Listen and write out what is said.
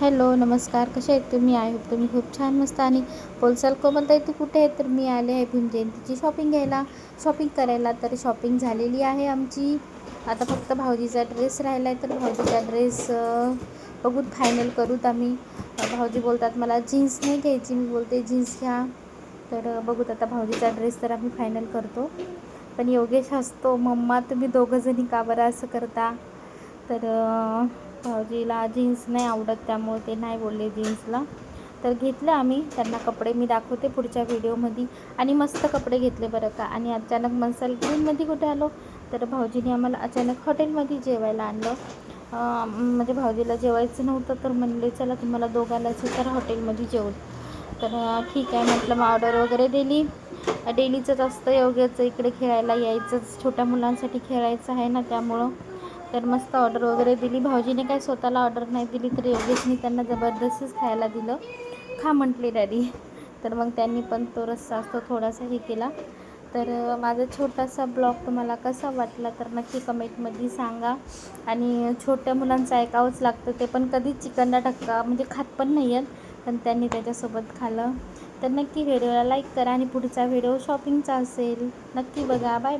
Hello नमस्कार. कसे आहेत? तुम्ही? आहे होप तुम्ही खूप छान मस्त आणि बोलचाल कोमलताई तू कुठे आहे? तर मी आले आहे भीम जयंतीची शॉपिंग घ्यायला. शॉपिंग करायला तर शॉपिंग झालेली आहे आमची. आता फक्त भाऊजीचा ड्रेस राहिला आहे तर भाऊजीचा ड्रेस बघूत फायनल करूत आम्ही. भाऊजी बोलतात मला जीन्स नाही घ्यायची. मी बोलते जीन्स घ्या. तर बघूत आता भाऊजीचा ड्रेस तर आम्ही फायनल करतो. पण योगेश हसतो मम्मा तुम्ही दोघंजणी का बरं असं करता? तर भाऊजीला जीन्स नाही आवडत त्यामुळे ते नाही बोलले जीन्सला. तर घेतलं आम्ही त्यांना कपडे मी दाखवते पुढच्या व्हिडिओमध्ये. आणि मस्त कपडे घेतले बरं का. आणि अचानक मसाल ग्रीनमध्ये कुठे आलो? तर भाऊजीने आम्हाला अचानक हॉटेलमध्ये जेवायला आणलं. म्हणजे भाऊजीला जेवायचं नव्हतं तर म्हणले चला तुम्हाला दोघांनाच तर हॉटेलमध्ये जेवू तर ठीक आहे म्हटलं मग ऑर्डर वगैरे दिली. डेलीचंच असतं योग्यचं इकडे खेळायला यायचंच. छोट्या मुलांसाठी खेळायचं आहे ना त्यामुळं. तर मस्त ऑर्डर वगैरे दिली. भाऊजीने काय स्वतःला ऑर्डर नाही दिली तर योगेशनी त्यांना जबरदस्तीच खायला दिलं. खा म्हटले डॅडी तर मग त्यांनी पण तो रस्सा असतो थोडासा हे केला. तर माझा छोटासा ब्लॉग तुम्हाला कसा वाटला तर नक्की कमेंटमध्ये सांगा. आणि छोट्या मुलांचं ऐकावंच लागतं ते पण कधीच चिकनला टक्का म्हणजे खात पण नाही आहेत पण त्यांनी त्याच्यासोबत खाल्लं तर नक्की व्हिडिओला लाईक करा आणि पुढचा व्हिडिओ शॉपिंगचा असेल. नक्की बघा. बाय